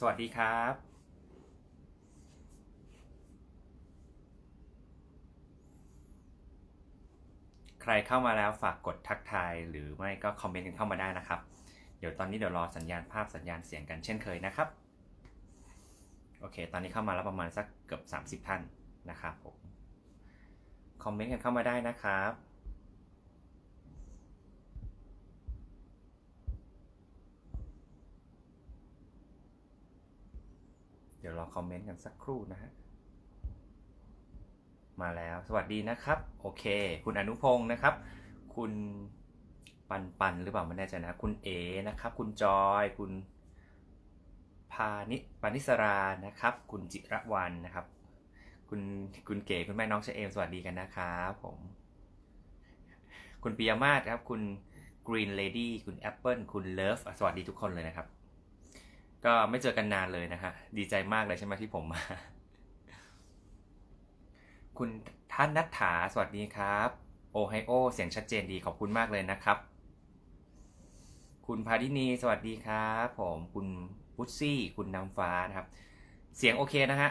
สวัสดีครับใครเข้ามาแล้วฝากกดทักทายหรือไม่ก็คอมเมนต์กันเข้ามาได้นะครับ เดี๋ยวตอนนี้เดี๋ยวรอสัญญาณภาพสัญญาณเสียงกันเช่นเคยนะครับ โอเค ตอนนี้เข้ามาแล้วประมาณสักเกือบ 30 ท่านนะครับผม คอมเมนต์กันเข้ามาได้นะครับ เดี๋ยว รอคอมเมนต์กันสักครู่นะฮะ มาแล้วสวัสดีนะครับ โอเค คุณอนุพงศ์นะครับ คุณปันปันหรือเปล่าไม่แน่ใจนะ คุณเอนะครับ คุณจอย คุณพานิปานิสรานะครับ คุณจิระวันนะครับ คุณคุณเก๋คุณแม่น้องเชเอมสวัสดีกันนะครับผม คุณปิยมาศครับ คุณ Green Lady คุณ Apple คุณ Love อะสวัสดีทุกคนเลยนะครับ ก็ไม่เจอกันนานเลยนะฮะ ดีใจมากเลยใช่ไหมที่ผมมา คุณท่านนัทถาสวัสดีครับ โอไฮโอ เสียงชัดเจนดีขอบคุณมากเลยนะครับ คุณพาดินีสวัสดีครับผมคุณพุซซี่ คุณน้ำฟ้านะครับ เสียงโอเคนะฮะ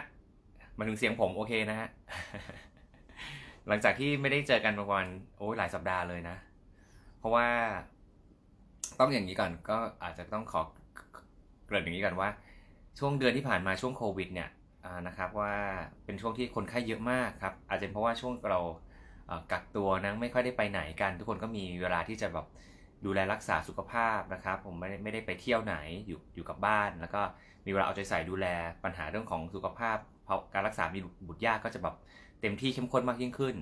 มาถึงเสียงผมโอเคนะฮะ หลังจากที่ไม่ได้เจอกันประมาณโอ้ยหลายสัปดาห์เลยนะ เพราะว่าต้องอย่างนี้ก่อนก็อาจจะต้องขอ เกริ่นอย่างนี้ก่อนว่า ช่วงเดือนที่ผ่านมาช่วงโควิดเนี่ยนะครับว่าเป็นช่วงที่คนไข้เยอะมากครับอาจจะเพราะว่าช่วงเรากักตัวนะไม่ค่อยได้ไปไหนกัน ทุกคนก็มีเวลาที่จะแบบดูแลรักษาสุขภาพนะครับผมไม่ได้ไม่ได้ไปเที่ยวไหนอยู่อยู่กับบ้าน แล้วก็มีเวลาเอาใจใส่ดูแลปัญหาเรื่องของสุขภาพเพราะการรักษามีบุตรยากก็จะแบบเต็มที่เข้มข้นมากยิ่งขึ้น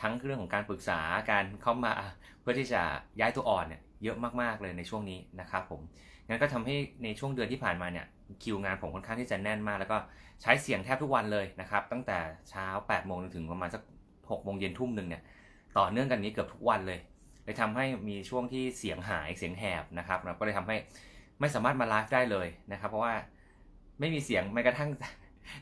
ทั้งเรื่องของการปรึกษาการเข้ามาเพื่อที่จะย้ายตัวอ่อนเนี่ย เยอะมากๆเลยในช่วงนี้นะครับผมงั้นก็ทำให้ในช่วงเดือนที่ผ่านมาเนี่ยคิวงานผมค่อนข้างที่จะแน่นมาก แล้วก็ใช้เสียงแทบทุกวันเลยนะครับตั้งแต่เช้า8โมงจนถึงประมาณสัก6โมงเย็นทุ่มหนึ่งเนี่ยต่อเนื่องกันนี้เกือบทุกวันเลยเลยทำให้มีช่วงที่เสียงหายเสียงแหบนะครับก็เลยทำให้ไม่สามารถมาไลฟ์ได้เลยนะครับเพราะว่าไม่มีเสียงแม้กระทั่ง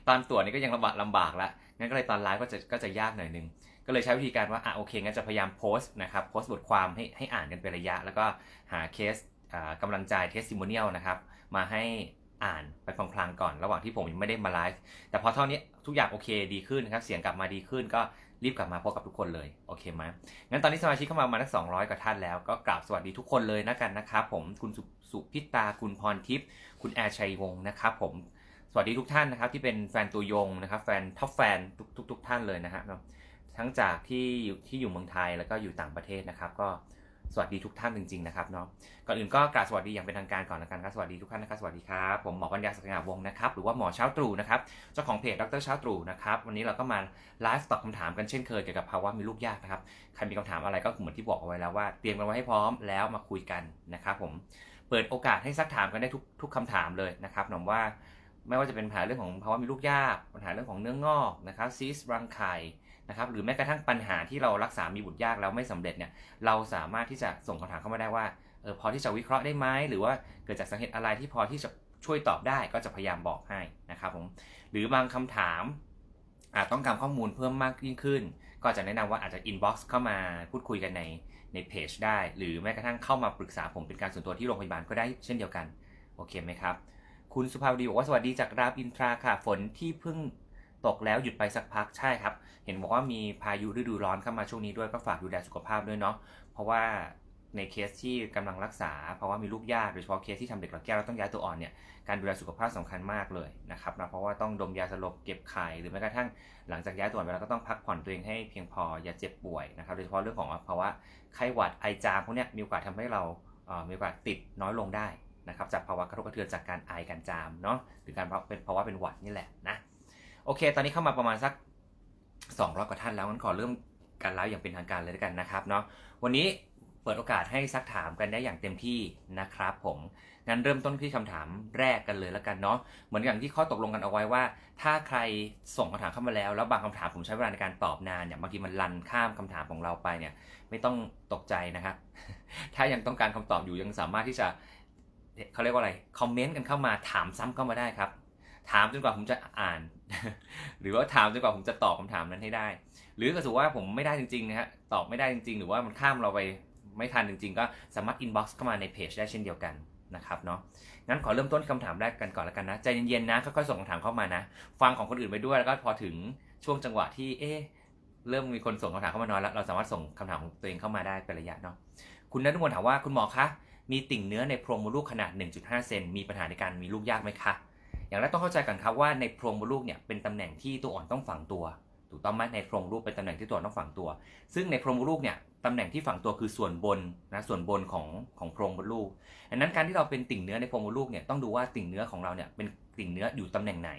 ตอนตรวจนี่ก็ยังลำบากลำบากแล้วงั้นก็เลยตอนไลฟ์ก็จะก็จะยากหน่อยนึง ก็เลยใช้วิธีการว่าอะโอเคงั้นจะพยายามโพสต์นะครับโพสต์บทความให้ให้อ่านกันเป็นระยะ แล้วก็หาเคสอ่ากำลังใจเทสติมเนียลนะครับมาให้อ่านไปพลางๆก่อนระหว่างที่ผมยังไม่ได้มาไลฟ์แต่พอเท่านี้ทุกอย่างโอเคดีขึ้นนะครับเสียงกลับมาดีขึ้นก็รีบกลับมาพบกับทุกคนเลย โอเคไหมงั้นตอนนี้สมาชิกเข้ามาประมาณสัก200 กว่าท่านแล้วก็กราบสวัสดีทุกคนเลยนะกันนะครับผมคุณสุสุพิตาคุณพรทิพย์คุณแอร์ชัยวงศ์นะครับผมสวัสดีทุกท่านนะครับที่เป็นแฟนตัวยงนะครับแฟนท็อปแฟนทุกทุกทุกท่านเลยนะฮะ ทั้งจากที่อยู่ที่อยู่เมืองไทยแล้วก็อยู่ต่างประเทศนะครับ ก็สวัสดีทุกท่านจริงๆนะครับเนาะก่อนอื่นก็กราบสวัสดีอย่างเป็นทางการก่อนละกันครับสวัสดีทุกท่านนะครับสวัสดีครับผมหมอปัญญาสักงาวงศ์นะครับหรือว่าหมอเช้าตรู่นะครับเจ้าของเพจดรเช้าตรู่นะครับวันนี้เราก็มาไลฟ์ตอบคำถามกันเช่นเคยเกี่ยวกับภาวะมีลูกยากนะครับใครมีคำถามอะไรก็เหมือนที่บอกเอาไว้แล้วว่าเตรียมกันไว้ให้พร้อมแล้วมาคุยกันนะครับผมเปิดโอกาสให้ซักถามกันได้ทุกทุกคำถามเลยนะครับหนอมว่าไม่ว่าจะเป็นปัญหาเรื่องของภาวะมีลูกยากปัญหาเรื่องของเนื้องอกนะครับซีสรังไข่ นะครับหรือแม้กระทั่งปัญหาที่เรารักษามีบุตรยากแล้วไม่สำเร็จเนี่ยเราสามารถที่จะส่งคำถามเข้ามาได้ว่าเออพอที่จะวิเคราะห์ได้ไหมหรือว่าเกิดจากสาเหตุอะไรที่พอที่จะช่วยตอบได้ก็จะพยายามบอกให้นะครับผมหรือบางคำถามอาจต้องการข้อมูลเพิ่มมากยิ่งขึ้น ก็จะแนะนำว่าอาจจะอินบ็อกซ์เข้ามาพูดคุยกันในในเพจได้ หรือแม้กระทั่งเข้ามาปรึกษาผมเป็นการส่วนตัวที่โรงพยาบาลก็ได้เช่นเดียวกัน โอเคไหมครับ คุณสุภาวดีบอกว่าสวัสดีจากรามอินทราค่ะฝนที่เพิ่ง ตกแล้วหยุดไปสักพักใช่ครับ เห็นบอกว่ามีพายุฤดูร้อนเข้ามาช่วงนี้ด้วยก็ฝากดูแลสุขภาพด้วยเนาะเพราะว่าในเคสที่กำลังรักษา เพราะว่ามีลูกยากโดยเฉพาะเคสที่ทำเด็กหลักแก้วแล้วต้องย้ายตัวอ่อนเนี่ยการดูแลสุขภาพสำคัญมากเลยนะครับนะเพราะว่าต้องดมยาสลบเก็บไข่หรือแม้กระทั่งหลังจากย้ายตัวอ่อนไปแล้วก็ต้องพักผ่อนตัวเองให้เพียงพออย่าเจ็บป่วยนะครับโดยเฉพาะเรื่องของภาวะไข้หวัดไอจามพวกนี้มีโอกาสทำให้เรามีโอกาสติดน้อยลงได้นะครับจากภาวะกระทบกระเทือนจากการไอการจามเนาะหรือการเป็นภาวะเป็นหวัดนี่แหละนะ โอเค ตอนนี้เข้ามาประมาณสัก 200 กว่าท่านแล้วงั้นขอเริ่มการไลฟ์อย่างเป็นทางการเลยแล้วกันนะครับเนาะวันนี้เปิดโอกาสให้ซักถามกันได้อย่างเต็มที่นะครับผมงั้นเริ่มต้นที่คำถามแรกกันเลยแล้วกันเนาะเหมือนอย่างที่ข้อตกลงกันเอาไว้ว่า ถ้าใครส่งคำถามเข้ามาแล้ว แล้วบางคำถามผมใช้เวลาในการตอบนานเนี่ยบางทีมันลันข้ามคำถามของเราไปเนี่ย ไม่ต้องตกใจนะครับ ถ้ายังต้องการคำตอบอยู่ยังสามารถที่จะเขาเรียกว่าอะไรคอมเมนต์กันเข้ามาถามซ้ำเข้ามาได้ครับ ถามจนกว่าผมจะอ่าน หรือว่าถามจนกว่าผมจะตอบคำถามนั้นให้ได้ หรือก็ถือว่าผมไม่ได้จริงๆนะฮะตอบไม่ได้จริง ๆ หรือว่ามันข้ามเราไปไม่ทันจริง ๆ ก็สามารถอินบ็อกซ์เข้ามาในเพจได้เช่นเดียวกันนะครับเนาะงั้นขอเริ่มต้นคำถามแรกกันก่อนแล้วกันนะใจเย็นๆนะค่อยๆส่งคำถามเข้ามานะ ฟังของคนอื่นไปด้วยแล้วก็พอถึงช่วงจังหวะที่เอ๊ะเริ่มมีคนส่งคำถามเข้ามาน้อยแล้วเราสามารถส่งคำถามของตัวเองเข้ามาได้เป็นระยะเนาะคุณนัทมนถามว่าคุณหมอคะมีติ่งเนื้อในโพรงมดลูกขนาด 1.5 เซนมีปัญหาในการมีลูกยากไหมคะ อย่างแรกต้องเข้าใจกันครับว่าในโพรงมดลูกเนี่ยเป็นตำแหน่งที่ตัวอ่อนต้องฝังตัว ถูกต้องไหมในโพรงมดลูกเป็นตำแหน่งที่ตัวอ่อนต้องฝังตัว ซึ่งในโพรงมดลูกเนี่ยตำแหน่งที่ฝังตัวคือส่วนบนนะส่วนบนของของโพรงมดลูกดังนั้นการที่เราเป็นติ่งเนื้อในโพรงมดลูกเนี่ยต้องดูว่าติ่งเนื้อของเราเนี่ยเป็นติ่งเนื้ออยู่ตำแหน่งไหน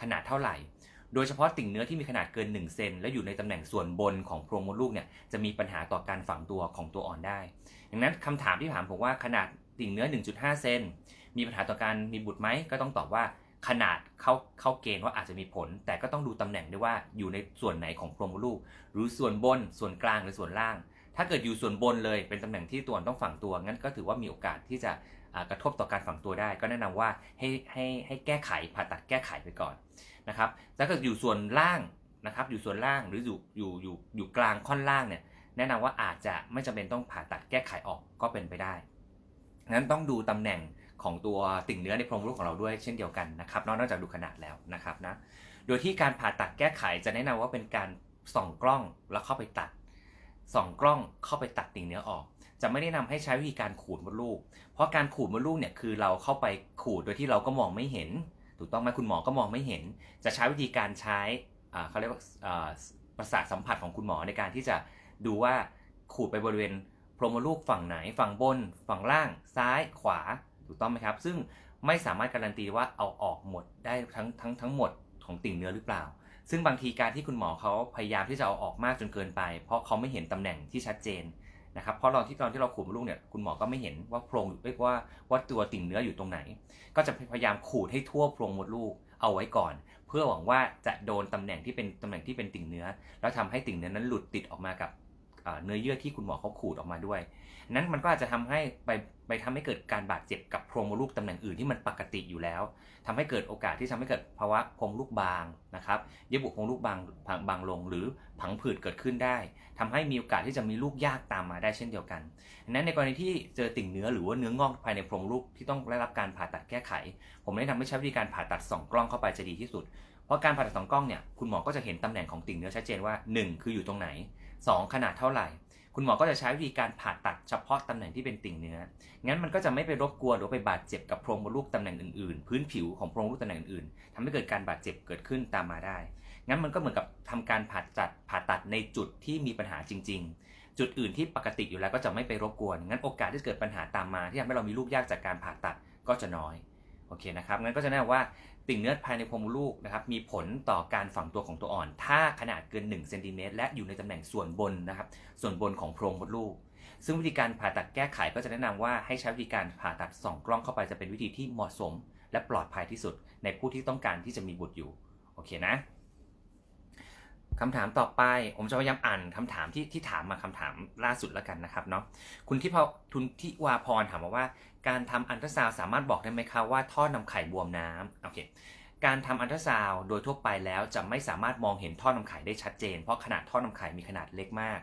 ขนาดเท่าไหร่ โดยเฉพาะติ่งเนื้อที่มีขนาดเกิน1เซนและอยู่ในตำแหน่งส่วนบนของโพรงมดลูกเนี่ยจะมีปัญหาต่อการฝังตัวของตัวอ่อนได้ดังนั้นคำถามที่ถามผมว่าขนาดติ่งเนื้อ 1.5 เซนมีปัญหาต่อการมีบุตรไหมก็ต้องตอบว่า ขนาดเข้าเข้าเกณฑ์ว่าอาจจะมีผล แต่ก็ต้องดูตำแหน่งด้วยว่าอยู่ในส่วนไหนของโพรงมดลูก หรือส่วนบนส่วนกลางหรือส่วนล่าง ถ้าเกิดอยู่ส่วนบนเลยเป็นตำแหน่งที่ตัวต้องฝังตัว งั้นก็ถือว่ามีโอกาสที่จะกระทบต่อการฝังตัวได้ ก็แนะนำว่าให้ให้ให้แก้ไขผ่าตัดแก้ไขไปก่อนนะครับถ้าเกิดอยู่ส่วนล่างนะครับอยู่ส่วนล่างหรืออยู่อยู่อยู่อยู่กลางค่อนล่างเนี่ยแนะนำว่าอาจจะไม่จำเป็นต้องผ่าตัดแก้ไขออกก็เป็นไปได้งั้นต้องดูตำแหน่ง ของตัวติ่งเนื้อในโพรงมลูกของเราด้วยเช่นเดียวกันนะครับนอกจากดูขนาดแล้วนะครับนะโดยที่การผ่าตัดแก้ไขจะแนะนำว่าเป็นการส่องกล้องแล้วเข้าไปตัดส่องกล้องเข้าไปตัดติ่งเนื้อออก จะไม่ได้นำให้ใช้วิธีการขูดมดลูก เพราะการขูดมดลูกเนี่ยคือเราเข้าไปขูดโดยที่เราก็มองไม่เห็น ถูกต้องไหมคุณหมอก็มองไม่เห็น จะใช้วิธีการใช้เขาเรียกว่าอ่าประสาทสัมผัสของคุณหมอในการที่จะดูว่าขูดไปบริเวณโพรงมดลูกฝั่งไหนฝั่งบน ฝั่งล่าง ซ้ายขวา ถูกต้องไหมครับ ซึ่งไม่สามารถการันตีว่าเอาออกหมดได้ทั้งทั้งทั้งหมดของติ่งเนื้อหรือเปล่า ซึ่งบางทีการที่คุณหมอเขาพยายามที่จะเอาออกมากจนเกินไป เพราะเขาไม่เห็นตำแหน่งที่ชัดเจนนะครับเพราะตอนที่ตอนที่เราขูดมดลูกเนี่ยคุณหมอก็ไม่เห็นว่าโพรงเรียกว่าว่าตัวติ่งเนื้ออยู่ตรงไหน ก็จะพยายามขูดให้ทั่วโพรงมดลูกเอาไว้ก่อน เพื่อหวังว่าจะโดนตำแหน่งที่เป็นตำแหน่งที่เป็นติ่งเนื้อ แล้วทำให้ติ่งเนื้อนั้นหลุดติดออกมากับเนื้อเยื่อที่คุณหมอเขาขูดออกมาด้วย นั้นมันก็อาจจะทำให้ไปไปทำให้เกิดการบาดเจ็บกับโพรงมดลูกตำแหน่งอื่นที่มันปกติอยู่แล้วทำให้เกิดโอกาสที่ทำให้เกิดภาวะโพรงลูกบางนะครับ เยื่อบุโพรงลูกบางบางบางลง หรือผังผืดเกิดขึ้นได้ทำให้มีโอกาสที่จะมีลูกยากตามมาได้เช่นเดียวกันนั้นในกรณีที่เจอติ่งเนื้อหรือว่าเนื้องอกภายในโพรงลูกที่ต้องได้รับการผ่าตัดแก้ไข ผมแนะนำให้ใช้วิธีการผ่าตัดส่องกล้องเข้าไปจะดีที่สุด เพราะการผ่าตัดสองกล้องเนี่ยคุณหมอก็จะเห็นตำแหน่งของติ่งเนื้อชัดเจนว่า 1 คืออยู่ตรงไหน 2 ขนาดเท่าไหร่ คุณหมอก็จะใช้วิธีการผ่าตัดเฉพาะตำแหน่งที่เป็นติ่งเนื้อ งั้นมันก็จะไม่ไปรบกวนหรือไปบาดเจ็บกับโพรงมดลูกตำแหน่งอื่นๆ พื้นผิวของโพรงมดลูกตำแหน่งอื่นๆทำให้เกิดการบาดเจ็บเกิดขึ้นตามมาได้ งั้นมันก็เหมือนกับทำการผ่าตัดผ่าตัดในจุดที่มีปัญหาจริง ๆ จุดอื่นที่ปกติอยู่แล้วก็จะไม่ไปรบกวน งั้นโอกาสที่เกิดปัญหาตามมา ที่ทำให้เรามีลูกยากจากการผ่าตัดก็จะน้อย โอเคนะครับ งั้นก็จะแนะนำว่า ติ่งเนื้อภายในโพรงลูกนะครับมีผลต่อการฝังตัวของตัวอ่อน ถ้าขนาดเกิน1เซนติเมตรและอยู่ในตำแหน่งส่วนบนนะครับส่วนบนของโพรงมดลูก ซึ่งวิธีการผ่าตัดแก้ไขก็จะแนะนำว่าให้ใช้วิธีการผ่าตัดส่องกล้องเข้าไปจะเป็นวิธีที่เหมาะสม และปลอดภัยที่สุด ในผู้ที่ต้องการที่จะมีบุตรอยู่โอเคนะคำถามต่อไป ผมจะพยายามอ่านคำถามที่ที่ถามมาคำถามล่าสุดแล้วกันนะครับเนาะคุณที่พอทุนที่วาพรถามมาว่า การทำอันตราซาวสามารถบอกได้ไหมคะว่าท่อนำไข่บวมน้ำโอเคการทำอันตราซาวโดยทั่วไปแล้วจะไม่สามารถมองเห็นท่อนำไข่ได้ชัดเจน เพราะขนาดท่อนำไข่มีขนาดเล็กมาก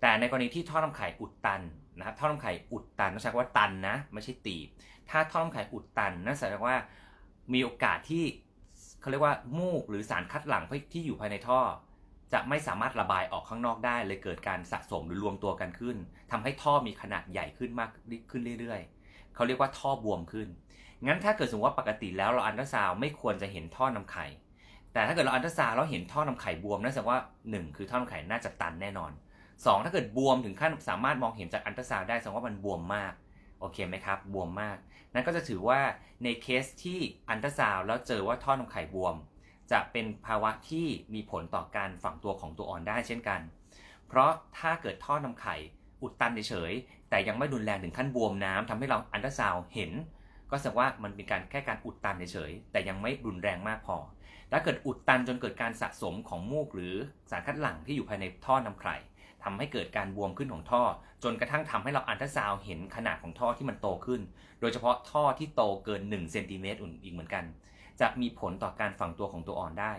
แต่ในกรณีที่ท่อนำไข่อุดตันนะครับท่อนำไข่อุดตันต้องใช้คำว่าตันนะไม่ใช่ตีบ ถ้าท่อนำไข่อุดตันนั่นแสดงว่ามีโอกาสที่เขาเรียกว่ามูกหรือสารคัดหลั่งที่อยู่ภายในท่อ จะไม่สามารถระบายออกข้างนอกได้ เลยเกิดการสะสมหรือรวมตัวกันขึ้นทำให้ท่อมีขนาดใหญ่ขึ้นมากขึ้นเรื่อยๆ เขาเรียกว่าท่อบวมขึ้น งั้นถ้าเกิดสมมติว่าปกติแล้วเราอันตราซาวไม่ควรจะเห็นท่อนำไข่ แต่ถ้าเกิดเราอันตราซาวด์แล้วเห็นท่อนำไข่บวมนั่นแสดงว่า 1 คือท่อนำไข่น่าจะตันแน่นอน 2 ถ้าเกิดบวมถึงขั้นสามารถมองเห็นจากอันตราซาวได้แสดงว่ามันบวมมากโอเคไหมครับบวมมาก นั่นก็จะถือว่าในเคสที่อันตราซาวแล้วเจอว่าท่อนำไข่บวม จะเป็นภาวะที่มีผลต่อการฝังตัวของตัวอ่อนได้เช่นกัน เพราะถ้าเกิดท่อนำไข่อุดตันเฉย แต่ยังไม่รุนแรงถึงขั้นบวมน้ำทำให้เราอันตราซาวเห็น ก็แสดงว่ามันเป็นการแค่การอุดตันเฉยๆแต่ยังไม่รุนแรงมากพอ ถ้าเกิดอุดตันจนเกิดการสะสมของมูกหรือสารคัดหลั่งที่อยู่ภายในท่อนำไข่ทำให้เกิดการบวมขึ้นของท่อ จนกระทั่งทำให้เราอันตราซาวเห็นขนาดของท่อที่มันโตขึ้น โดยเฉพาะท่อที่โตเกิน1เซนติเมตรอีกเหมือนกัน จะมีผลต่อการฝังตัวของตัวอ่อนได้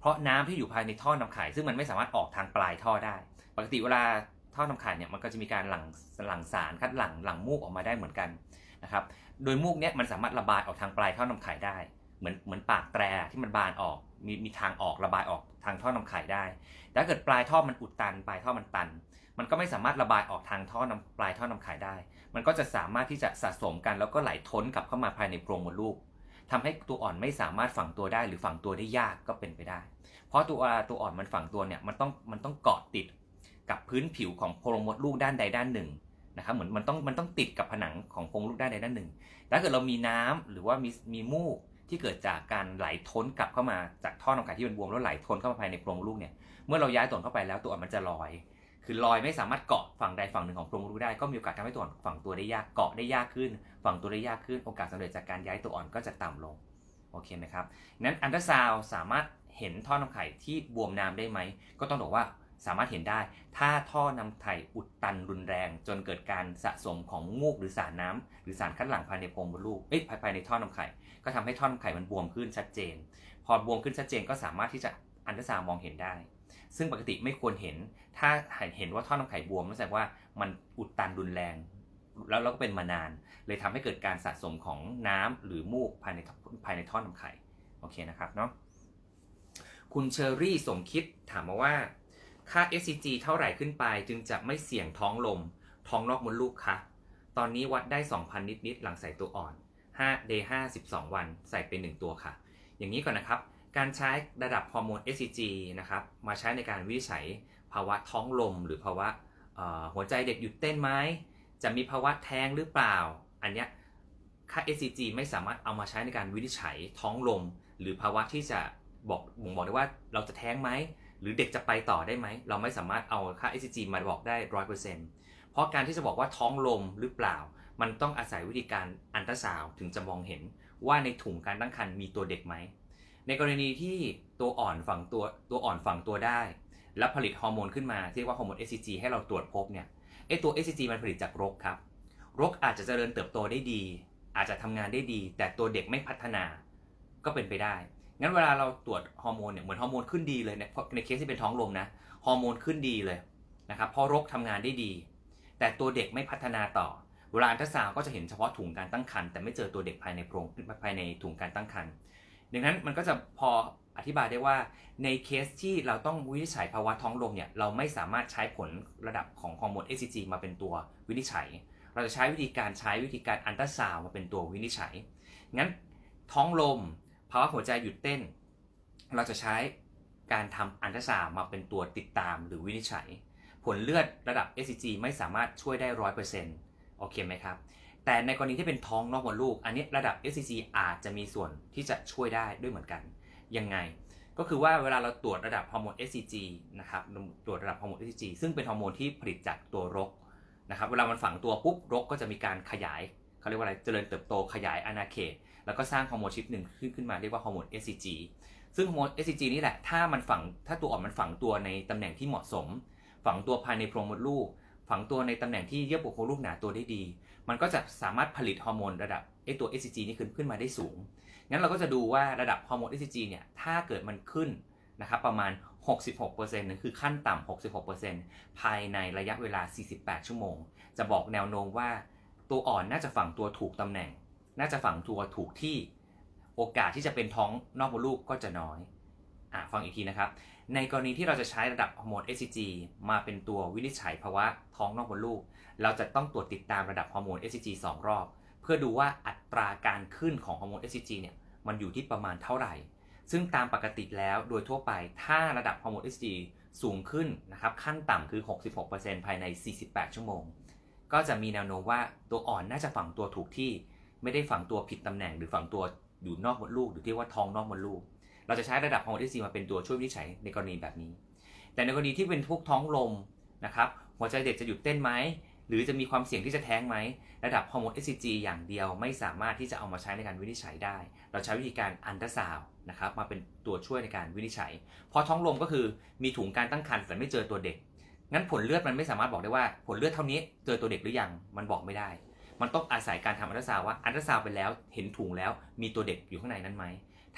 เพราะน้ำที่อยู่ภายในท่อนำไข่ซึ่งมันไม่สามารถออกทางปลายท่อได้ ปกติเวลา ท่อนำไข่เนี่ยมันก็จะมีการหลั่งหลั่งสารคัดหลั่งหลั่งมูกออกมาได้เหมือนกันนะครับ โดยมูกเนี่ยมันสามารถระบายออกทางปลายท่อนำไข่ได้ เหมือนเหมือนปากแตรที่มันบานออก มีมีทางออกระบายออกทางท่อนำไข่ได้ แต่ถ้าเกิดปลายท่อมันอุดตัน ปลายท่อมันตัน มันก็ไม่สามารถระบายออกทางท่อนำปลายท่อนำไข่ได้ มันก็จะสามารถที่จะสะสมกันแล้วก็ไหลท้นกลับเข้ามาภายในโพรงมดลูกทำให้ตัวอ่อนไม่สามารถฝังตัวได้หรือฝังตัวได้ยากก็เป็นไปได้ เพราะตัวตัวอ่อนมันฝังตัวเนี่ยมันต้องมันต้องเกาะติด พื้นผิวของโพรงมดลูกด้านใดด้านหนึ่งนะครับเหมือนมันต้องมันต้องติดกับผนังของโพรงลูกด้านใดด้านหนึ่งถ้าเกิดเรามีน้ำหรือว่ามีมีมูกที่เกิดจากการไหลท้นกลับเข้ามาจากท่อนำไข่ที่เป็นบวมแล้วไหลท้นเข้ามาภายในโพรงลูกเนี่ยเมื่อเราย้ายตัวอ่อนเข้าไปแล้วตัวอ่อนมันจะลอย คือลอยไม่สามารถเกาะฝั่งใดฝั่งหนึ่งของโพรงลูกได้ก็มีโอกาสทำให้ตัวอ่อนฝั่งตัวได้ยากเกาะได้ยากขึ้น ฝั่งตัวได้ยากขึ้นโอกาสสำเร็จจากการย้ายตัวอ่อนก็จะต่ำลงโอเคไหมครับนั้นอันตราซาวสามารถเห็นท่อนำไข่ที่บวมน้ำได้ไหมก็ต้องบอกว่า สามารถเห็นได้ ถ้าท่อนำไข่อุดตันรุนแรง จนเกิดการสะสมของมูกหรือสารน้ำหรือสารคัดหลั่งภายในโพรงมดลูกเอ้ยภายในท่อนำไข่ ก็ทำให้ท่อนำไข่มันบวมขึ้นชัดเจน พอบวมขึ้นชัดเจนก็สามารถที่จะอันตราซาวมองเห็นได้ ซึ่งปกติไม่ควรเห็น ถ้าเห็นว่าท่อนำไข่บวมนั่นแสดงว่ามันอุดตันรุนแรง แล้วเราก็เป็นมานาน เลยทำให้เกิดการสะสมของน้ำหรือมูกภายในภายในท่อนำไข่ โอเคนะครับเนาะ คุณเชอรี่สมคิดถามมาว่า ค่า SCG เท่าไหร่ขึ้นไป จึงจะไม่เสี่ยงท้องลม ท้องนอกมดลูกคะตอนนี้วัดได้ 2,000 นิด ๆ หลังใส่ตัวอ่อน5 day 52วันใส่เป็น 1 ตัวค่ะ อย่างนี้ก่อนนะครับ การใช้ระดับฮอร์โมน SCG นะครับ มาใช้ในการวิจัยภาวะท้องลม หรือภาวะหัวใจเด็กหยุดเต้นไหม จะมีภาวะแท้งหรือเปล่า อันเนี้ยค่า SCG ไม่สามารถเอามาใช้ในการวินิจฉัยท้องลม หรือภาวะที่จะบอกบ่งบอกได้ว่าเราจะแท้งไหม หรือเด็กจะไปต่อได้ไหม เราไม่สามารถเอาค่า SCG มาบอกได้ร้อยเปอร์เซ็นต์เพราะการที่จะบอกว่าท้องลมหรือเปล่า มันต้องอาศัยวิธีการอันตราซาวถึงจะมองเห็นว่าในถุงการตั้งครรภ์มีตัวเด็กไหม ในกรณีที่ตัวอ่อนฝังตัวตัวอ่อนฝังตัวได้ แล้วผลิตฮอร์โมนขึ้นมาที่เรียกว่าฮอร์โมน SCG ให้เราตรวจพบเนี่ยไอตัว SCG มันผลิตจากรกครับ รกอาจจะเจริญเติบโตได้ดี อาจจะทำงานได้ดี แต่ตัวเด็กไม่พัฒนาก็เป็นไปได้ งั้นเวลาเราตรวจฮอร์โมนเนี่ยเหมือนฮอร์โมนขึ้นดีเลยในในเคสที่เป็นท้องลมนะฮอร์โมนขึ้นดีเลยนะครับเพราะรกทำงานได้ดี แต่ตัวเด็กไม่พัฒนาต่อ เวลาอันตราซาวก็จะเห็นเฉพาะถุงการตั้งครรภ์แต่ไม่เจอตัวเด็กภายในโพรงภายในถุงการตั้งครรภ์ดังนั้นมันก็จะพออธิบายได้ว่าในเคสที่เราต้องวินิจฉัยภาวะท้องลมเนี่ยเราไม่สามารถใช้ผลระดับของฮอร์โมน SCG มาเป็นตัววินิจฉัย เราจะใช้วิธีการใช้วิธีการอันตราซาวมาเป็นตัววินิจฉัยงั้นท้องลม ภาวะหัวใจหยุดเต้น เราจะใช้การทำอันตราซาวมาเป็นตัวติดตามหรือวินิจฉัย ผลเลือดระดับ SCG ไม่สามารถช่วยได้ร้อยเปอร์เซ็นต์โอเคไหมครับ แต่ในกรณีที่เป็นท้องนอกมดลูก อันนี้ระดับ SCG อาจจะมีส่วนที่จะช่วยได้ด้วยเหมือนกัน ยังไง ก็คือว่าเวลาเราตรวจระดับฮอร์โมน SCG นะครับ ตรวจระดับฮอร์โมน SCG ซึ่งเป็นฮอร์โมนที่ผลิตจากตัวรกนะครับ เวลามันฝังตัวปุ๊บรกก็จะมีการขยาย เขาเรียกว่าอะไรเจริญเติบโตขยายอาณาเขต แล้วก็สร้างฮอร์โมนชิปหนึ่งขึ้นขึ้นมาเรียกว่าฮอร์โมน SCG ซึ่งฮอร์โมน SCG นี่แหละถ้ามันฝังถ้าตัวอ่อนมันฝังตัวในตำแหน่งที่เหมาะสม ฝังตัวภายในโพรงมดลูก ฝังตัวในตำแหน่งที่เยื่อบุโพรงลูกหนาตัวได้ดี มันก็จะสามารถผลิตฮอร์โมนระดับไอตัว SCG นี่ขึ้นขึ้นมาได้สูงงั้นเราก็จะดูว่าระดับฮอร์โมน SCG เนี่ยถ้าเกิดมันขึ้นนะครับประมาณ 66%นั่นคือขั้นต่ำ 66%ภายในระยะเวลา 48 ชั่วโมง จะบอกแนวโน้มว่า ตัวอ่อนน่าจะฝังตัวถูกตำแหน่ง น่าจะฝังตัวถูกที่ โอกาสที่จะเป็นท้องนอกมดลูกก็จะน้อยอะฟังอีกทีนะครับ ในกรณีที่เราจะใช้ระดับฮอร์โมน SCG มาเป็นตัววินิจฉัยภาวะท้องนอกมดลูก เราจะต้องตรวจติดตามระดับฮอร์โมน SCG 2 รอบ เพื่อดูว่าอัตราการขึ้นของฮอร์โมน SCG เนี่ย มันอยู่ที่ประมาณเท่าไหร่ ซึ่งตามปกติแล้วโดยทั่วไป ถ้าระดับฮอร์โมน SCG สูงขึ้นนะครับ ขั้นต่ำคือ 66%ภายใน 48 ชั่วโมง ก็จะมีแนวโน้มว่าตัวอ่อนน่าจะฝังตัวถูกที่ ไม่ได้ฝังตัวผิดตำแหน่ง หรือฝังตัวอยู่นอกมดลูกหรือที่ว่าท้องนอกมดลูก เราจะใช้ระดับฮอร์โมน SCG มาเป็นตัวช่วยวินิจฉัยในกรณีแบบนี้ แต่ในกรณีที่เป็นพวกท้องลมนะครับหัวใจเด็กจะหยุดเต้นไหมหรือจะมีความเสี่ยงที่จะแท้งไหม ระดับฮอร์โมน SCG อย่างเดียวไม่สามารถที่จะเอามาใช้ในการวินิจฉัยได้ เราใช้วิธีการอันตราซาวนะครับมาเป็นตัวช่วยในการวินิจฉัย เพราะท้องลมก็คือมีถุงการตั้งครรภ์แต่ไม่เจอตัวเด็ก งั้นผลเลือดมันไม่สามารถบอกได้ว่าผลเลือดเท่านี้เจอตัวเด็กหรือยังมันบอกไม่ได้ มันต้องอาศัยการทำอันตราซาวว่าอันตราซาวไปแล้วเห็นถุงแล้วมีตัวเด็กอยู่ข้างในนั้นไหม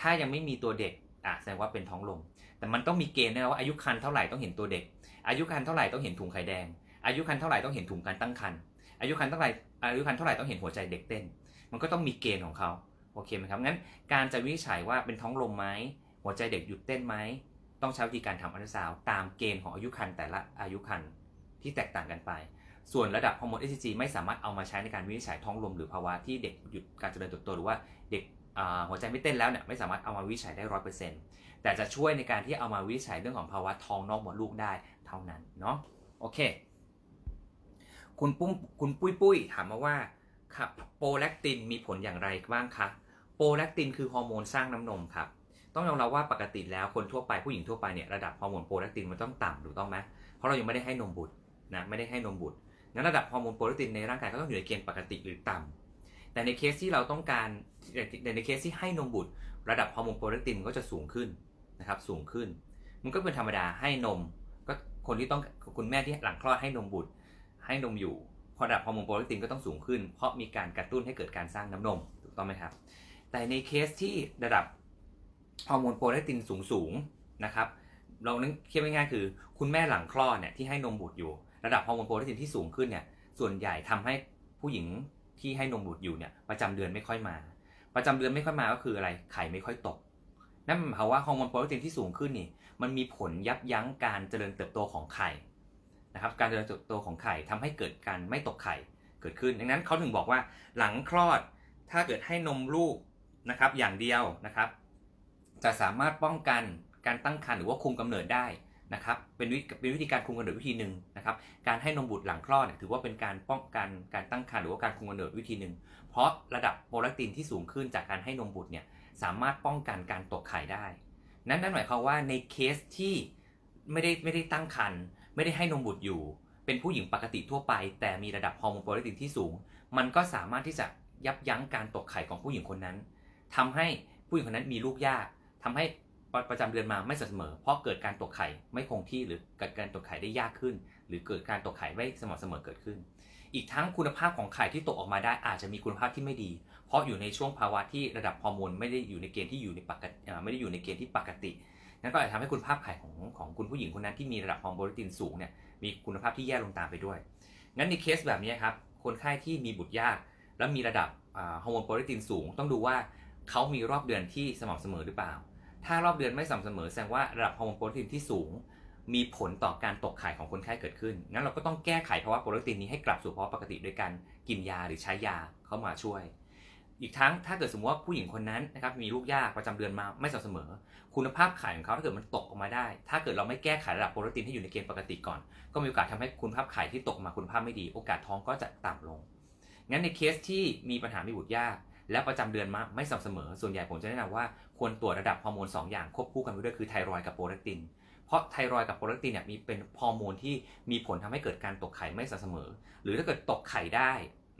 ถ้ายังไม่มีตัวเด็กอะแสดงว่าเป็นท้องลม แต่มันต้องมีเกณฑ์นะว่าอายุครรภ์เท่าไหร่ต้องเห็นตัวเด็ก อายุครรภ์เท่าไหร่ต้องเห็นถุงไข่แดง อายุคันเท่าไหร่ต้องเห็นถุงการตั้งครรภ์อายุคันเท่าไหร่อายุคันเท่าไหร่ต้องเห็นหัวใจเด็กเต้น มันก็ต้องมีเกณฑ์ของเขาโอเคไหมครับงั้นการจะวินิจฉัยว่าเป็นท้องลมไหมหัวใจเด็กหยุดเต้นไหม ต้องใช้วิธีการทำอัลตราซาวด์ตามเกณฑ์ของอายุคันแต่ละอายุคันที่แตกต่างกันไป ส่วนระดับฮอร์โมน HCG ไม่สามารถเอามาใช้ในการวินิจฉัยท้องลมหรือภาวะที่เด็กหยุดการเจริญเติบโตหรือว่าเด็กหัวใจไม่เต้นแล้วเนี่ยไม่สามารถเอามาวินิจฉัยได้ร้อยเปอร์เซ็นต์แต่จะช่วยในการที่เอามาวินิจฉัยเรื่องของภาวะท้องนอกมดลูกได้เท่านั้นเนาะโอเค คุณปุ้มคุณปุ้ยปุ้ยถามมาว่าครับโปรแลคตินมีผลอย่างไรบ้างคะโปรแลคตินคือฮอร์โมนสร้างน้ำนมครับ ต้องยอมรับว่าปกติแล้วคนทั่วไปผู้หญิงทั่วไปเนี่ยระดับฮอร์โมนโปรแลคตินมันต้องต่ำถูกต้องไหมเพราะเรายังไม่ได้ให้นมบุตรนะไม่ได้ให้นมบุตรงั้นระดับฮอร์โมนโปรแลคตินในร่างกายก็ต้องอยู่ในเกณฑ์ปกติหรือต่ำแต่ในเคสที่เราต้องการในในเคสที่ให้นมบุตร ระดับฮอร์โมนโปรแลคตินก็จะสูงขึ้นนะครับสูงขึ้น มันก็เป็นธรรมดาให้นม ก็คนที่ต้องคุณแม่ที่หลังคลอดให้นมบุตร ให้นมอยู่ระดับฮอร์โมนโปรแลคตินก็ต้องสูงขึ้น เพราะมีการกระตุ้นให้เกิดการสร้างน้ำนมถูกต้องไหมครับแต่ในเคสที่ระดับ ฮอร์โมนโปรแลตินสูงสูงนะครับ เรานึกเทียบง่ายๆคือ คุณแม่หลังคลอดเนี่ยที่ให้นมบุตรอยู่ ระดับฮอร์โมนโปรแลตินที่สูงขึ้นเนี่ยส่วนใหญ่ทำให้ผู้หญิงที่ให้นมบุตรอยู่เนี่ยประจำเดือนไม่ค่อยมา ประจำเดือนไม่ค่อยมาก็คืออะไรไข่ไม่ค่อยตกนั่นหมายความว่าฮอร์โมนโปรแลตินที่สูงขึ้นนี่มันมีผลยับยั้งการเจริญเติบโตของไข่นะครับการเจริญเติบโตของไข่ทำให้เกิดการไม่ตกไข่เกิดขึ้น ดังนั้นเขาถึงบอกว่าหลังคลอดถ้าเกิดให้นมลูกนะครับอย่างเดียวนะครับ จะสามารถป้องกันการตั้งครรภ์หรือว่าคุมกำเนิดได้นะครับเป็นวิเป็นวิธีการคุมกำเนิดวิธีหนึ่งนะครับการให้นมบุตรหลังคลอดเนี่ยถือว่าเป็นการป้องกันการตั้งครรภ์หรือว่าการคุมกำเนิดวิธีหนึ่งเพราะระดับโปรตินที่สูงขึ้นจากการให้นมบุตรเนี่ยสามารถป้องกันการตกไข่ได้ นั่นนั่นหมายความว่าในเคสที่ไม่ได้ไม่ได้ตั้งครรภ์ไม่ได้ให้นมบุตรอยู่ เป็นผู้หญิงปกติทั่วไป แต่มีระดับฮอร์โมนโปรตินที่สูง มันก็สามารถที่จะยับยั้งการตกไข่ของผู้หญิงคนนั้นทำให้ผู้หญิงคนนั้นมีลูกยาก ทำให้ประจำเดือนมาไม่สม่ำเสมอ เพราะเกิดการตกไข่ไม่คงที่หรือเกิดการตกไข่ได้ยากขึ้น หรือเกิดการตกไข่ไม่สม่ำเสมอเกิดขึ้น อีกทั้งคุณภาพของไข่ที่ตกออกมาได้อาจจะมีคุณภาพที่ไม่ดี เพราะอยู่ในช่วงภาวะที่ระดับฮอร์โมนไม่ได้อยู่ในเกณฑ์ที่อยู่ในปกติไม่ได้อยู่ในเกณฑ์ที่ปกตินั่นก็อาจจะทำให้คุณภาพไข่ของของคุณผู้หญิงคนนั้นที่มีระดับฮอร์โมนโปรตีนสูงเนี่ยมีคุณภาพที่แย่ลงตามไปด้วยงั้นในเคสแบบนี้ครับคนไข้ที่มีบุตรยาก แล้วมีระดับฮอร์โมนโปรตีนสูง ต้องดูว่าเขามีรอบเดือนที่สม่ำเสมอหรือเปล่า ถ้ารอบเดือนไม่สม่ำเสมอแสดงว่าระดับฮอร์โมนโปรตีนที่สูง มีผลต่อการตกไข่ของคนไข้เกิดขึ้น งั้นเราก็ต้องแก้ไขภาวะโปรตีนนี้ให้กลับสู่ภาวะปกติโดยการกินยาหรือใช้ยาเข้ามาช่วย อีกทั้งถ้าเกิดสมมติว่าผู้หญิงคนนั้นนะครับมีลูกยากประจำเดือนมาไม่สม่ำเสมอ คุณภาพไข่ของเขาถ้าเกิดมันตกออกมาได้ ถ้าเกิดเราไม่แก้ไขระดับโปรตีนให้อยู่ในเกณฑ์ปกติก่อน ก็มีโอกาสทำให้คุณภาพไข่ที่ตกมาคุณภาพไม่ดี โอกาสท้องก็จะต่ำลง งั้นในเคสที่มีปัญหามีบุตรยาก และประจำเดือนมาไม่สม่ำเสมอ ส่วนใหญ่ผมจะแนะนำว่าควรตรวจระดับฮอร์โมน2 อย่างควบคู่กันไปด้วยคือไทรอยด์กับโปรแลคติน เพราะไทรอยด์กับโปรแลคตินเนี่ยมีเป็นฮอร์โมนที่มีผลทำให้เกิดการตกไข่ไม่สม่ำเสมอ หรือถ้าเกิดตกไข่ได้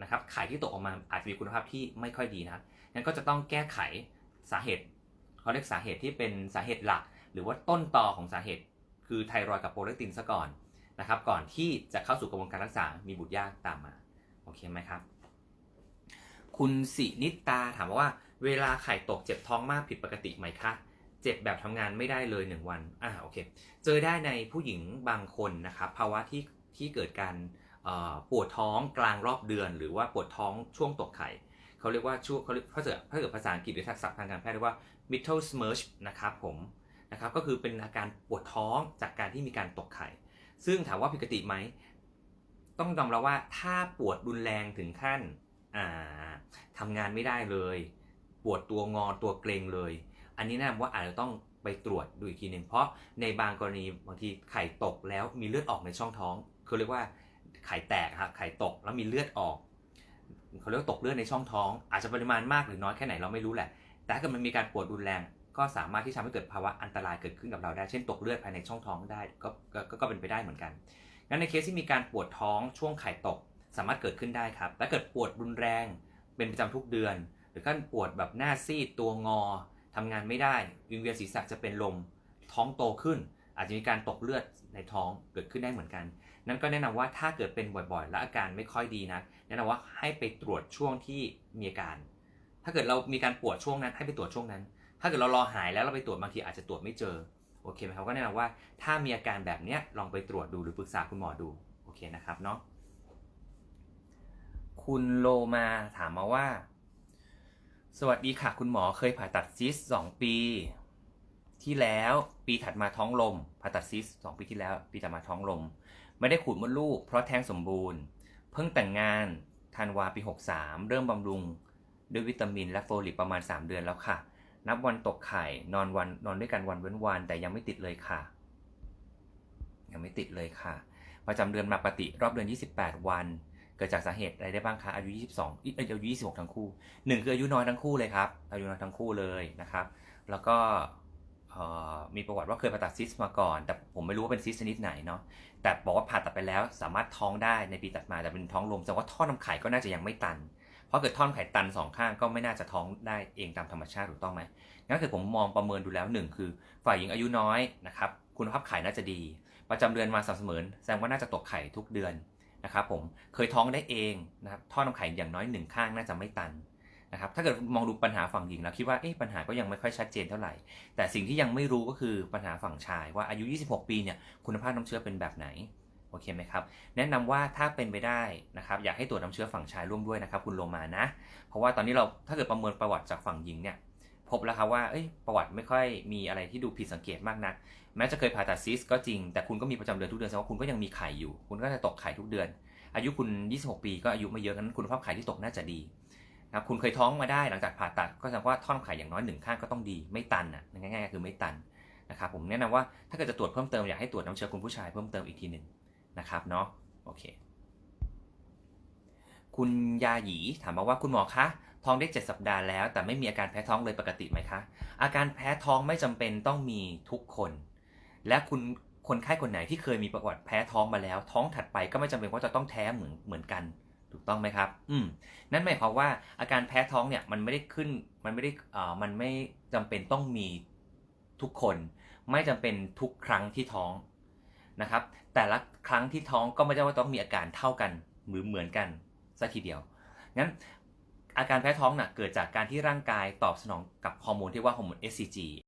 นะครับไข่ที่ตกออกมาอาจจะมีคุณภาพที่ไม่ค่อยดีนะงั้นก็จะต้องแก้ไขสาเหตุเขาเรียกสาเหตุที่เป็นสาเหตุหลัก หรือว่าต้นตอของสาเหตุ คือไทรอยด์กับโปรเลคตินซะก่อนนะครับก่อนที่จะเข้าสู่กระบวนการรักษา มีบุตรยากตามมา โอเคไหมครับ คุณสินิตาถามว่า เวลาไข่ตกเจ็บท้องมากผิดปกติไหมคะ เจ็บแบบทำงานไม่ได้เลย 1 วันอ่าโอเค เจอได้ในผู้หญิงบางคนนะครับภาวะที่ที่เกิดการปวดท้องกลางรอบเดือน หรือว่าปวดท้องช่วงตกไข่เขาเรียกว่าช่วงเขาเรียกถ้าเกิดถ้าเกิดภาษาอังกฤษหรือทักษะทางการแพทย์เรียกว่า middle smirch นะครับผมนะครับก็คือเป็นอาการปวดท้องจากการที่มีการตกไข่ ซึ่งถามว่าผิดปกติไหม ต้องยอมรับว่าถ้าปวดรุนแรงถึงขั้น ทำงานไม่ได้เลย ปวดตัวงอตัวเกรงเลย อันนี้แนะนำว่าอาจจะต้องไปตรวจดูอีกทีหนึ่งเพราะในบางกรณีบางทีไข่ตกแล้วมีเลือดออกในช่องท้องเขาเรียกว่าไข่แตกครับไข่ตกแล้วมีเลือดออกเขาเรียกตกเลือดในช่องท้อง อาจจะปริมาณมากหรือน้อยแค่ไหนเราไม่รู้แหละ แต่ถ้าเกิดมันมีการปวดรุนแรง ก็สามารถที่ทำให้เกิดภาวะอันตรายเกิดขึ้นกับเราได้ เช่นตกเลือดภายในช่องท้องได้ก็ก็ก็เป็นไปได้เหมือนกันงั้นในเคสที่มีการปวดท้องช่วงไข่ตก สามารถเกิดขึ้นได้ครับและเกิดปวดรุนแรงเป็นประจำทุกเดือน หรือขั้นปวดแบบหน้าซีดตัวงอทำงานไม่ได้วิงเวียนศีรษะจะเป็นลมท้องโตขึ้น อาจจะมีการตกเลือดในท้องเกิดขึ้นได้เหมือนกัน นั่นก็แนะนำว่าถ้าเกิดเป็นบ่อยๆ และอาการไม่ค่อยดีนะแนะนำว่าให้ไปตรวจช่วงที่มีอาการ ถ้าเกิดเรามีการปวดช่วงนั้นให้ไปตรวจช่วงนั้น ถ้าเกิดเรารอหายแล้วเราไปตรวจบางทีอาจจะตรวจไม่เจอโอเคไหมครับก็แนะนำว่าถ้ามีอาการแบบนี้ลองไปตรวจดูหรือปรึกษาคุณหมอดูโอเคนะครับเนาะ คุณโลมาถามมาว่า สวัสดีค่ะคุณหมอเคยผ่าตัดซิสสองปี ที่แล้วปีถัดมาท้องลม ผ่าตัดซิสสองปีที่แล้ว ปีถัดมาท้องลม ไม่ได้ขูดมดลูกเพราะแท้งสมบูรณ์ เพิ่งแต่งงานธันวาปี 63 เริ่มบำรุง ด้วยวิตามินและโฟลิกประมาณ 3 เดือนแล้วค่ะ นับวันตกไข่นอนวันนอนด้วยกันวันเว้นวัน แต่ยังไม่ติดเลยค่ะ ยังไม่ติดเลยค่ะ ประจำเดือนมาปกติรอบเดือน 28 วัน เกิดจากสาเหตุอะไรได้บ้างคะอายุ 22ออายุ 26 ทั้งคู่หนึ่งคืออายุน้อยทั้งคู่เลยครับ อายุน้อยทั้งคู่เลยนะครับ แล้วก็มีประวัติว่าเคยผ่าตัดซิสมาก่อน แต่ผมไม่รู้ว่าเป็นซิสชนิดไหนเนาะแต่บอกว่าผ่าตัดไปแล้วสามารถท้องได้ในปีตัดมาแต่เป็นท้องลมแสดงว่าท่อนำไข่ก็น่าจะยังไม่ตัน เพราะเกิดท่อนำไข่ตันสองข้างก็ไม่น่าจะท้องได้เองตามธรรมชาติถูกต้องไหมงั้นคือผมมองประเมินดูแล้วหนึ่งคือ ฝ่ายหญิงอายุน้อยนะครับคุณภาพไข่น่าจะดี ประจำเดือนมาสม่ำเสมอแสดงว่าน่าจะตกไข่ทุกเดือน นะครับผมเคยท้องได้เองนะครับท่อนำไข่อย่างน้อยหนึ่งข้างน่าจะไม่ตันนะครับถ้าเกิดมองดูปัญหาฝั่งหญิงแล้วคิดว่าเอ๊ะปัญหาก็ยังไม่ค่อยชัดเจนเท่าไหร่ แต่สิ่งที่ยังไม่รู้ก็คือปัญหาฝั่งชายว่าอายุ 26 ปีเนี่ยคุณภาพน้ำเชื้อเป็นแบบไหนโอเคไหมครับแนะนำว่าถ้าเป็นไปได้นะครับอยากให้ตรวจน้ำเชื้อฝั่งชายร่วมด้วยนะครับคุณโลมานะ เพราะว่าตอนนี้เราถ้าเกิดประเมินประวัติจากฝั่งหญิงเนี่ย พบแล้วครับว่าประวัติไม่ค่อยมีอะไรที่ดูผิดสังเกตมากนัก แม้จะเคยผ่าตัดซิสก็จริง แต่คุณก็มีประจำเดือนทุกเดือนแสดงว่าคุณก็ยังมีไข่อยู่ คุณก็จะตกไข่ทุกเดือน อายุคุณ 26 ปีก็อายุไม่เยอะนั้นคุณภาพไข่ที่ตกน่าจะดีนะครับคุณเคยท้องมาได้หลังจากผ่าตัดก็แสดงว่าท่อนไข่อย่างน้อยหนึ่งข้างก็ต้องดีไม่ตันอะง่ายๆคือไม่ตันนะครับผมแนะนำว่าถ้าเกิดจะตรวจเพิ่มเติมอยากให้ตรวจน้ำเชื้อคุณผู้ชายเพิ่มเติมอีกทีหนึ่งนะครับเนาะโอเค คุณยาหยีถามมาว่าคุณหมอคะ ท้องได้ 7 สัปดาห์แล้ว แต่ไม่มีอาการแพ้ท้องเลยปกติไหมคะ อาการแพ้ท้องไม่จำเป็นต้องมีทุกคน และคุณคนไข้คนไหนที่เคยมีประวัติแพ้ท้องมาแล้ว ท้องถัดไปก็ไม่จำเป็นว่าจะต้องแท้เหมือนเหมือนกันถูกต้องไหมครับ อืม นั่นหมายความว่าอาการแพ้ท้องเนี่ยมันไม่ได้ขึ้น มันไม่ได้อ่ามันไม่จำเป็นต้องมีทุกคน ไม่จำเป็นทุกครั้งที่ท้องนะครับ แต่ละครั้งที่ท้องก็ไม่ได้ว่าต้องมีอาการเท่ากันหรือเหมือนกันซะทีเดียว งั้น อาการแพ้ท้องน่ะเกิดจากการที่ร่างกายตอบสนองกับฮอร์โมนที่ว่าฮอร์โมน SCG